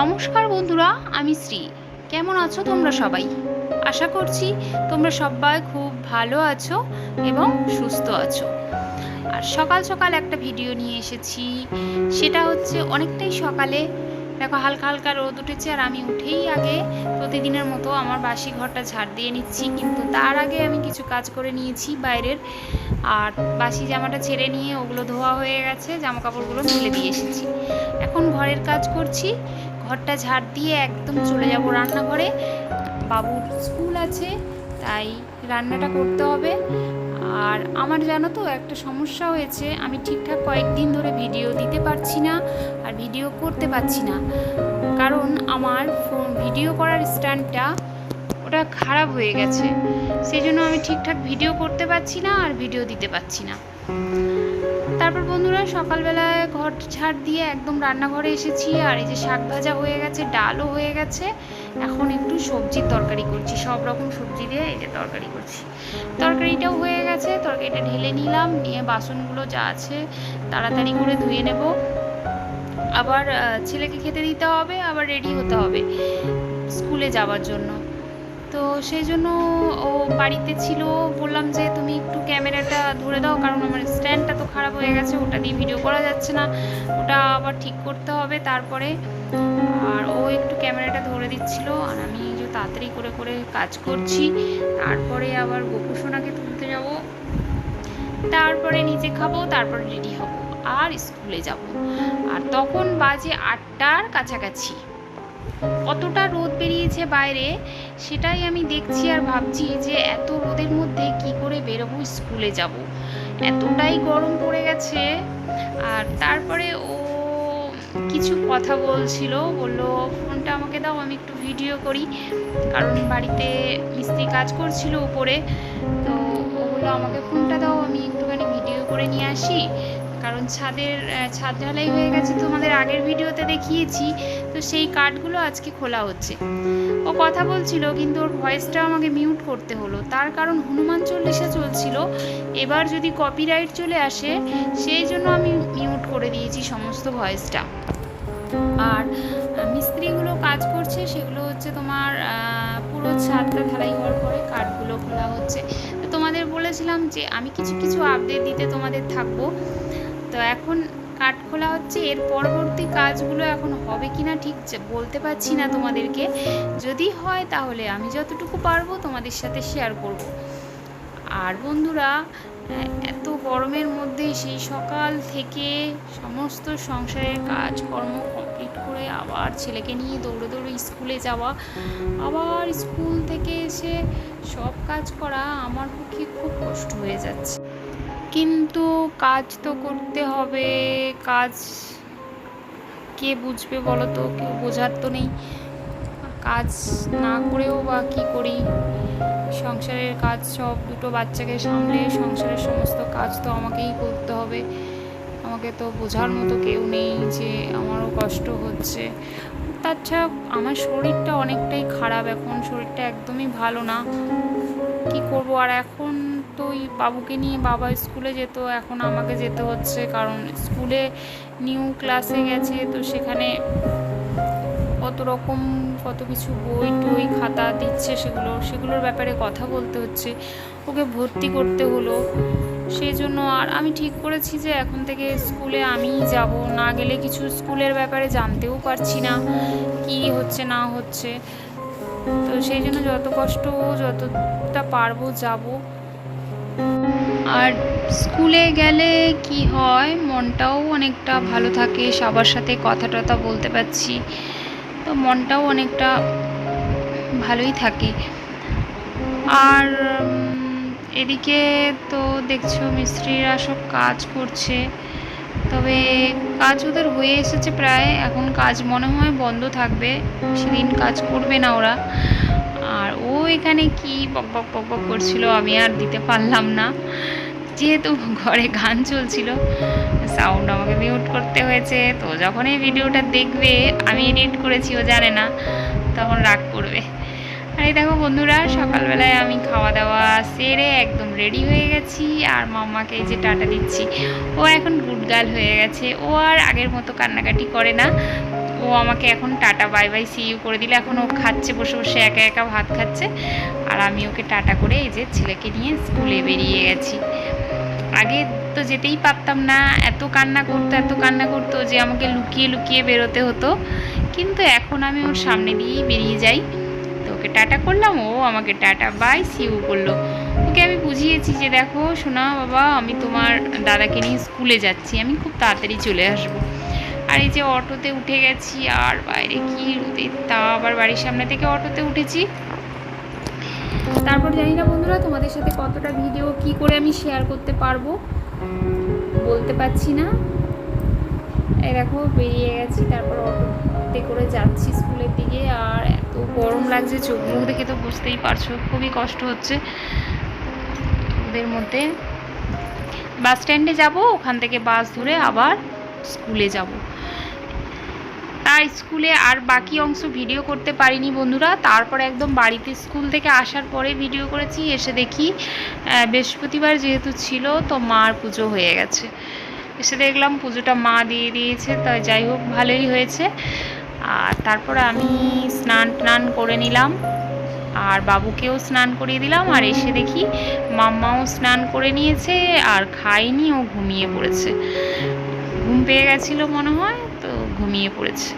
নমস্কার বন্ধুরা, আমি শ্রী। কেমন আছো তোমরা সবাই? আশা করছি তোমরা সবাই খুব ভালো আছো এবং সুস্থ আছো। আর সকাল সকাল একটা ভিডিও নিয়ে এসেছি। সেটা হচ্ছে অনেকটাই সকালে। দেখো, হালকা হালকা রোদ উঠেছে আর আমি উঠেই আগে প্রতিদিনের মতো আমার বাসি ঘরটা ঝাড় দিয়ে নিচ্ছি। কিন্তু তার আগে আমি কিছু কাজ করে নিয়েছি বাইরের। আর বাসি জামাটা ছেড়ে নিয়ে ওগুলো ধোয়া হয়ে গেছে জামা কাপড়গুলো মেলে দিয়ে এসেছি। এখন ঘরের কাজ করছি। ঘরটা ঝাড় দিয়ে একদম চলে যাব রান্নাঘরে। বাবুর স্কুল আছে, তাই রান্নাটা করতে হবে। আর আমার জানো তো একটা সমস্যা হয়েছে, আমি ঠিকঠাক কয়েকদিন ধরে ভিডিও দিতে পারছি না আর ভিডিও করতে পারছি না। কারণ আমার ফোন, ভিডিও করার স্ট্যান্ডটা ওটা খারাপ হয়ে গেছে। সেই জন্য আমি ঠিকঠাক ভিডিও করতে পারছি না আর ভিডিও দিতে পারছি না। তারপর বন্ধুরা সকালবেলায় ঘর ঝাড় দিয়ে একদম রান্নাঘরে এসেছি, আর এই যে শাক ভাজা হয়ে গেছে, ডালও হয়ে গেছে। এখন একটু সবজির তরকারি করছি, সব রকম সবজি দিয়ে এই যে তরকারি করছি। তরকারিটাও হয়ে গেছে, তরকারিটা ঢেলে নিলাম, নিয়ে বাসনগুলো যা আছে তাড়াতাড়ি করে ধুয়ে নেব। আবার ছেলেকে খেতে দিতে হবে, আবার রেডি হতে হবে স্কুলে যাওয়ার জন্য। তো সেই জন্য ও বাড়িতে ছিল। বললাম যে, তুমি একটু ক্যামেরাটা ধরে দাও, কারণ আমার স্ট্যান্ডটা তো খারাপ হয়ে গেছে, ওটা দিয়ে ভিডিও করা যাচ্ছে না। ওটা আবার ঠিক করতে হবে তারপরে। আর ও একটু ক্যামেরাটা ধরে দিচ্ছিল, আর আমি যে তাড়াতাড়ি করে করে কাজ করছি। তারপরে আবার গোপুসোনাকে তুলতে যাব। তারপরে নিজে খাব, তারপরে রেডি হব, আর স্কুলে যাব। আর তখন বাজে আটটার কাছাকাছি। কতটা রোদ বেরিয়েছে বাইরে, সেটাই আমি দেখছি আর ভাবছি যে এত রোদের মধ্যে কি করে বেরোবো স্কুলে যাব। এতটাই গরম পড়ে গেছে। আর তারপরে ও কিছু কথা বলছিল, বলল, ফোনটা আমাকে দাও, আমি একটু ভিডিও করি। কারণ বাড়িতে মিস্ত্রি কাজ করছিল উপরে। তো ও বলল, আমাকে ফোনটা দাও, আমি একটুখানি ভিডিও করে নিয়ে আসি। কারণ ছাদের ছাদ ঢালাই হয়ে গেছে তোমাদের আগের ভিডিওতে দেখিয়েছি, তো সেই কার্ডগুলো আজকে খোলা হচ্ছে। ও কথা বলছিল, কিন্তু ওর ভয়েসটা আমাকে মিউট করতে হলো। তার কারণ হনুমান চল্লিশা চলছিল। এবার যদি কপিরাইট চলে আসে, সেই জন্য আমি মিউট করে দিয়েছি সমস্ত ভয়েসটা আর মিস্ত্রিগুলো কাজ করছে, সেগুলো হচ্ছে তোমার পুরো ছাদটা ঢালাই হওয়ার পরে কাঠগুলো খোলা হচ্ছে। তো তোমাদের বলেছিলাম যে, আমি কিছু কিছু আপডেট দিতে তোমাদের থাকব। তো এখন কাঠ খোলা হচ্ছে, এর পরবর্তী কাজগুলো এখন হবে কি না ঠিক বলতে পারছি না তোমাদেরকে। যদি হয় তাহলে আমি যতটুকু পারব তোমাদের সাথে শেয়ার করব। আর বন্ধুরা এত গরমের মধ্যে সেই সকাল থেকে সমস্ত সংসারের কাজকর্ম কমপ্লিট করে আবার ছেলেকে নিয়ে দৌড়ে দৌড়ে স্কুলে যাওয়া, আবার স্কুল থেকে এসে সব কাজ করা আমার পক্ষে খুব কষ্ট হয়ে যাচ্ছে। কিন্তু কাজ তো করতে হবে। কাজ কে বুঝবে বলো তো কেউ বোঝার তো নেই। কাজ না করেও বা কী করি? সংসারের কাজ সব দুটো বাচ্চাকে সামলে সংসারের সমস্ত কাজ তো আমাকেই করতে হবে। আমাকে তো বোঝার মতো কেউ নেই যে আমারও কষ্ট হচ্ছে। তাছাড়া আমার শরীরটা অনেকটাই খারাপ এখন। শরীরটা একদমই ভালো না। কি করব? আর এখন তো ওই বাবুকে নিয়ে বাবা স্কুলে যেত, এখন আমাকে যেতে হচ্ছে কারণ স্কুলে নিউ ক্লাসে গেছে, তো সেখানে কত রকম কত কিছু বই টই খাতা দিচ্ছে সেগুলো, সেগুলোর ব্যাপারে কথা বলতে হচ্ছে, ওকে ভর্তি করতে হলো। সেই জন্য আর আমি ঠিক করেছি যে এখন থেকে স্কুলে আমি যাব, না গেলে কিছু স্কুলের ব্যাপারে জানতেও পারছি না কি হচ্ছে না হচ্ছে। তো সেই জন্য যত কষ্ট, যতটা পারব যাব। আর স্কুলে গেলে কি হয়? মনটাও অনেকটা ভালো থাকে, সবার সাথে কথা টথা বলতে পারছি। তো মনটাও অনেকটা ভালোই থাকে। আর এদিকে তো দেখছ মিস্ত্রিরা সব কাজ করছে। তবে কাজ ওদের হয়ে এসেছে প্রায়। এখন কাজ মনে হয় বন্ধ থাকবে। সেদিন কাজ করবে না ওরা। আর ও এখানে কি পক বক পক বক করছিল আমি আর দিতে পারলাম না। যেহেতু ঘরে গান চলছিল সাউন্ড আমাকে মিউট করতে হয়েছে, তো যখন এই ভিডিওটা দেখবে, আমি এডিট করেছি, ও জানে না, তখন রাগ করবে। আর এই দেখো বন্ধুরা, সকালবেলায় আমি খাওয়া দাওয়া সেরে একদম রেডি হয়ে গেছি, আর মাম্মাকে এই যে টাটা দিচ্ছি। ও এখন গুড গার্ল হয়ে গেছে, ও আর আগের মতো কান্নাকাটি করে না। ও আমাকে এখন tata, bye bye see you করে দিলে। এখন ও খাচ্ছে, বসে বসে একা একা ভাত খাচ্ছে। আর আমি ওকে টাটা করে এই যে ছেলেকে নিয়ে স্কুলে বেরিয়ে গেছি। আগে তো যেতেই পারতাম না, এত কান্না করতো, এত কান্না করতো যে আমাকে লুকিয়ে লুকিয়ে বেরোতে হতো। কিন্তু এখন আমি ওর সামনে দিয়েই বেরিয়ে যাই। তো ওকে টাটা করলাম, ও আমাকে টাটা, বাই সিউ করল। ওকে আমি বুঝিয়েছি যে দেখো, শোনা বাবা, আমি তোমার দাদাকে নিয়ে স্কুলে যাচ্ছি, আমি খুব তাড়াতাড়ি চলে আসব। আর এই যে অটোতে উঠে গেছি, আর বাইরে কি রোদের তা আবার বাড়ির সামনে থেকে অটোতে উঠেছি। তারপর জানি না বন্ধুরা তোমাদের সাথে কতটা ভিডিও কি করে আমি শেয়ার করতে পারব, বলতে পারছি না। এই দেখো, বেরিয়ে গেছি, তারপর অটোতে করে যাচ্ছি স্কুলের দিকে, আর এত গরম লাগছে, চোখ মুখ দেখে তো বুঝতেই পারছ, খুবই কষ্ট হচ্ছে ওদের মধ্যে। বাস স্ট্যান্ডে যাব, ওখান থেকে বাস ধরে আবার স্কুলে যাব। আর স্কুলে আর বাকি অংশ ভিডিও করতে পারিনি বন্ধুরা। তারপরে একদম বাড়িতে স্কুল থেকে আসার পরে ভিডিও করেছি, এসে দেখি বৃহস্পতিবার যেহেতু ছিল, তো মার পুজো হয়ে গেছে। এসে দেখলাম পুজোটা মা দিয়ে দিয়েছে, তাই যাই হোক, ভালোই হয়েছে। আর তারপরে আমি স্নান টান করে নিলাম, আর বাবুকেও স্নান করিয়ে দিলাম, আর এসে দেখি মাম্মাও স্নান করে নিয়েছে, আর খায়নি, ও ঘুমিয়ে পড়েছে। ঘুম পেয়ে গেছিল মনে হয় তো ঘুমিয়ে পড়েছে।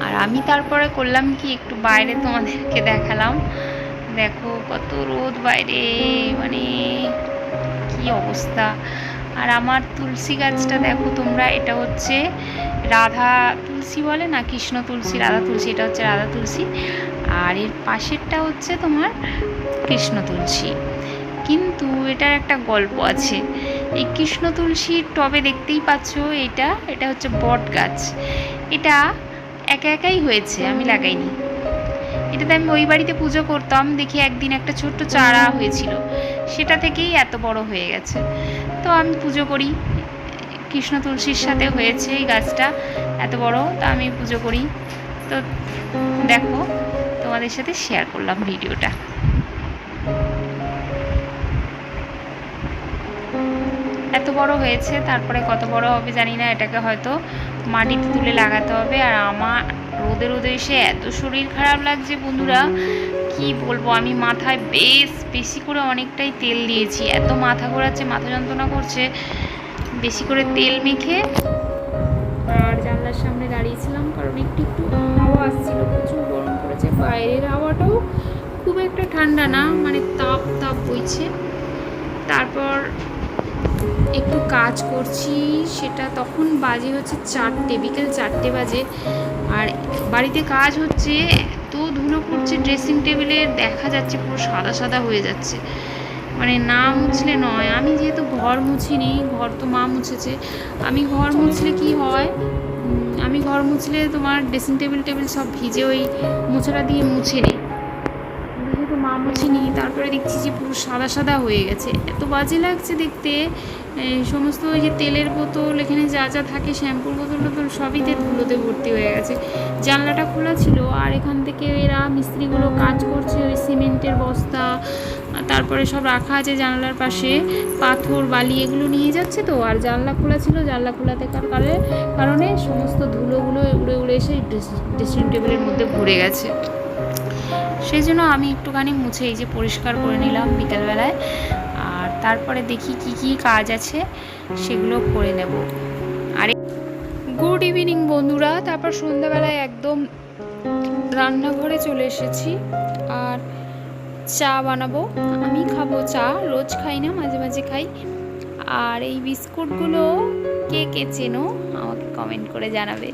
আর আমি তারপরে করলাম কি, একটু বাইরে তোমাদেরকে দেখালাম। দেখো কত রোদ বাইরে মানে কি অবস্থা। আর আমার তুলসী গাছটা দেখো তোমরা, এটা হচ্ছে রাধা তুলসী বলে না, কৃষ্ণ তুলসী, রাধা তুলসী, এটা হচ্ছে রাধা তুলসী। আর এর পাশেরটা হচ্ছে তোমার কৃষ্ণ তুলসী। কিন্তু এটার একটা গল্প আছে। এই কৃষ্ণ তুলসীর টবে দেখতেই পাচ্ছ এটা এটা হচ্ছে বট গাছ। এটা একা একাই হয়েছে, আমি লাগাইনি। এটাতে আমি ওই বাড়িতে পুজো করতাম, দেখি একদিন একটা ছোট্ট চারা হয়েছিল, সেটা থেকেই এত বড় হয়ে গেছে। তো আমি পুজো করি, কৃষ্ণ তুলসীর সাথে হয়েছে এই গাছটা, এত বড়, তা আমি পুজো করি। তো দেখো, তোমাদের সাথে শেয়ার করলাম ভিডিওটা এত বড় হয়েছে, তারপরে কত বড় হবে জানি না, এটাকে হয়তো মাটিতে তুলে লাগাতে হবে। আর আমার রোদে রোদে এসে এত শরীর খারাপ লাগছে বন্ধুরা, কি বলব? আমি মাথায় বেশ বেশি করে অনেকটাই তেল দিয়েছি। এত মাথা ঘোরাচ্ছে, মাথা যন্ত্রণা করছে, বেশি করে তেল মেখে আর জানলার সামনে দাঁড়িয়েছিলাম, কারণ একটু একটু হাওয়া আসছিল, প্রচুর গরম পড়েছে। বাইরের হাওয়াটাও খুব একটা ঠান্ডা না মানে তাপ তাপ বইছে। তারপর একটু কাজ করছি, সেটা তখন বাজে হচ্ছে চারটে, বিকেল চারটে বাজে। আর বাড়িতে কাজ হচ্ছে, এত ধুলো পড়ছে ড্রেসিং টেবিলে দেখা যাচ্ছে পুরো সাদা সাদা হয়ে যাচ্ছে। মানে না মুছলে নয়। আমি যেহেতু ঘর মুছিনি, ঘর তো মা মুছেছে, আমি ঘর মুছলে কি হয়? আমি ঘর মুছলে তোমার ড্রেসিং টেবিল টেবিল সব ভিজে ওই মোছাটা দিয়ে মুছে নিই। যেহেতু মা মুছিনি, তারপরে দেখছি যে পুরো সাদা সাদা হয়ে গেছে। এত বাজে লাগছে দেখতে। এই সমস্ত ওই যে তেলের বোতল, এখানে যা যা থাকে, শ্যাম্পুর বোতল টোতল সবই ধুলোতে ভর্তি হয়ে গেছে। জানলাটা খোলা ছিল আর এখান থেকে এরা মিস্ত্রিগুলো কাজ করছে, ওই সিমেন্টের বস্তা তারপরে সব রাখা আছে জানলার পাশে। পাথর, বালি এগুলো নিয়ে যাচ্ছে তো, আর জানলা খোলা ছিল, জানলা খোলা থাকার কারণে সমস্ত ধুলোগুলো উড়ে উড়ে এসে ড্রেসিং টেবিলের মধ্যে ভরে গেছে। সেই জন্য আমি একটুখানি মুছে এই যে পরিষ্কার করে নিলাম বিকালবেলায়। তারপরে দেখি কি কি কাজ আছে, সেগুলো করে নেব। আর, গুড ইভিনিং বন্ধুরা। তারপর সন্ধ্যাবেলায় একদম রান্নাঘরে চলে এসেছি। আর চা বানাবো। আমি খাব চা, রোজ খাই না, মাঝে মাঝে খাই। আর এই বিস্কুটগুলো কে কে চেনো, আমাকে কমেন্ট করে জানাবে।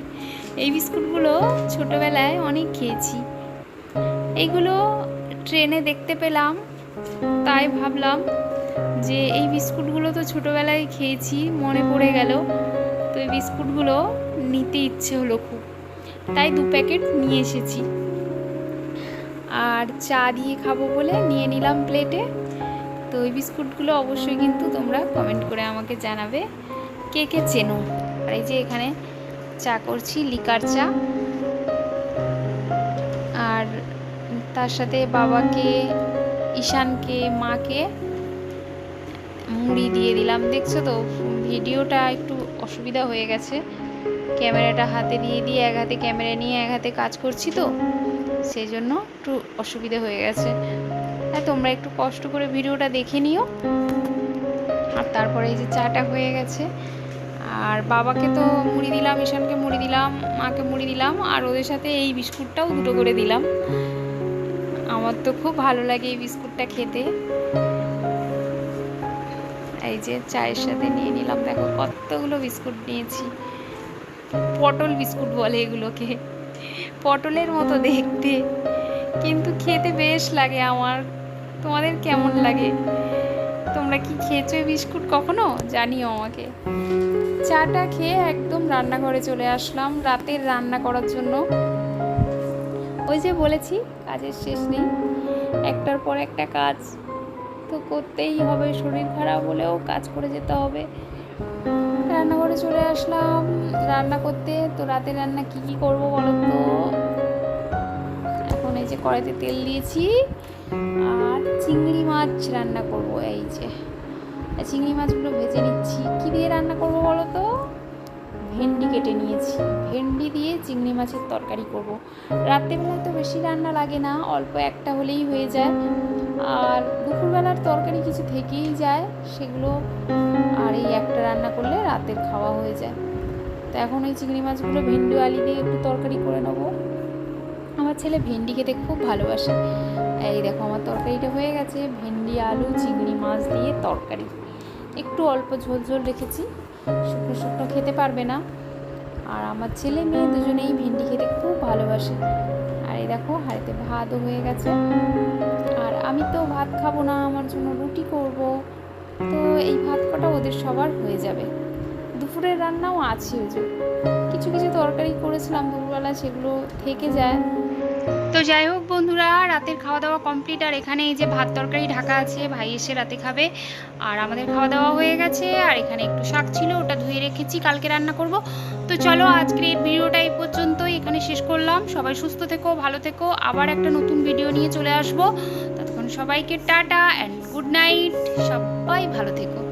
এই বিস্কুটগুলো ছোটোবেলায় অনেক খেয়েছি। এইগুলো ট্রেনে দেখতে পেলাম, তাই ভাবলাম যে এই বিস্কুটগুলো তো ছোটোবেলায় খেয়েছি, মনে পড়ে গেল। তো এই বিস্কুটগুলো নিতে ইচ্ছে হলো খুব। তাই দু প্যাকেট নিয়ে এসেছি। আর চা দিয়ে খাব বলে নিয়ে নিলাম প্লেটে। তো ওই বিস্কুটগুলো অবশ্যই কিন্তু তোমরা কমেন্ট করে আমাকে জানাবে কে কে চেনো। আর এই যে এখানে চা করছি, লিকার চা। আর তার সাথে বাবাকে, ঈশানকে, মাকে মুড়ি দিয়ে দিলাম। দেখছ তো, ভিডিওটা একটু অসুবিধা হয়ে গেছে। ক্যামেরাটা হাতে দিয়ে দিয়ে এক হাতে ক্যামেরা নিয়ে এক হাতে কাজ করছি তো সেই জন্য একটু অসুবিধা হয়ে গেছে। হ্যাঁ তোমরা একটু কষ্ট করে ভিডিওটা দেখে নিও। আর তারপরে এই যে চাটা হয়ে গেছে। আর বাবাকে তো মুড়ি দিলাম, ঈশানকে মুড়ি দিলাম, মাকে মুড়ি দিলাম, আর ওদের সাথে এই বিস্কুটটাও দুটো করে দিলাম। আমার তো খুব ভালো লাগে এই বিস্কুটটা খেতে। এই যে চায়ের সাথে নিয়ে নিলাম। দেখো কতগুলো বিস্কুট নিয়েছি। পটল বিস্কুট বলে এগুলোকে। পটলের মতো দেখতে। কিন্তু খেতে বেশ লাগে আমার। তোমাদের কেমন লাগে? তোমরা কি খেয়েছো বিস্কুট কখনো? জানিও আমাকে। চাটা খেয়ে একদম রান্নাঘরে চলে আসলাম রাতের রান্না করার জন্য। ওই যে বলেছি, কাজের শেষ নেই। একটার পর একটা কাজ। তো করতেই হবে, শরীর খারাপ হলেও কাজ করে যেতে হবে। রান্নাঘরে চলে আসলাম, রান্না করতে। তো রাতের রান্না কি কি করব বলো তো? এখন এই যে কড়াইতে তেল দিয়েছি, আর চিংড়ি মাছ রান্না করব এই যে। চিংড়ি মাছগুলো ভেজে নিচ্ছি। কি দিয়ে রান্না করব বলো তো? ভেন্ডি কেটে নিয়েছি। ভেন্ডি দিয়ে চিংড়ি মাছের তরকারি করব। রাত্রেবেলায় তো বেশি রান্না লাগে না, অল্প একটা হলেই হয়ে যায়। আর দুপুরবেলার তরকারি কিছু থেকেই যায়, সেগুলো আর এই একটা রান্না করলে রাতের খাওয়া হয়ে যায়। তো এখন এই চিংড়ি মাছগুলো ভেন্ডি আলি দিয়ে একটু তরকারি করে নেব। আমার ছেলে ভেন্ডি খেতে খুব ভালোবাসে। এই দেখো আমার তরকারিটা হয়ে গেছে, ভেন্ডি, আলু, চিংড়ি মাছ দিয়ে তরকারি। একটু অল্প ঝোল ঝোল রেখেছি, শুকনো শুকনো খেতে পারবে না। আর আমার ছেলে মেয়ে দুজনেই ভেন্ডি খেতে খুব ভালোবাসে। আর এই দেখো হাড়িতে ভাতও হয়ে গেছে। আমি তো ভাত খাব না, আমার জন্য রুটি করব। তো এই ভাত কটা ওদের সবার হয়ে যাবে। দুপুরের রান্নাও আছে ওই কিছু কিছু তরকারি করেছিলাম দুপুরবেলা, সেগুলো থেকে যায়। তো যাই হোক বন্ধুরা, রাতের খাওয়া দাওয়া কমপ্লিট আর এখানে এই যে ভাত তরকারি ঢাকা আছে, ভাই এসে রাতে খাবে। আর আমাদের খাওয়া দাওয়া হয়ে গেছে, আর এখানে একটু শাক ছিল, ওটা ধুয়ে রেখেছি, কালকে রান্না করব। তো চলো আজকের এই ভিডিওটা এই পর্যন্তই, এখানে শেষ করলাম। সবাই সুস্থ থেকো, ভালো থেকো। আবার একটা নতুন ভিডিও নিয়ে চলে আসব। সবাইকে টাটা অ্যান্ড গুড নাইট সবাই ভালো থেকো।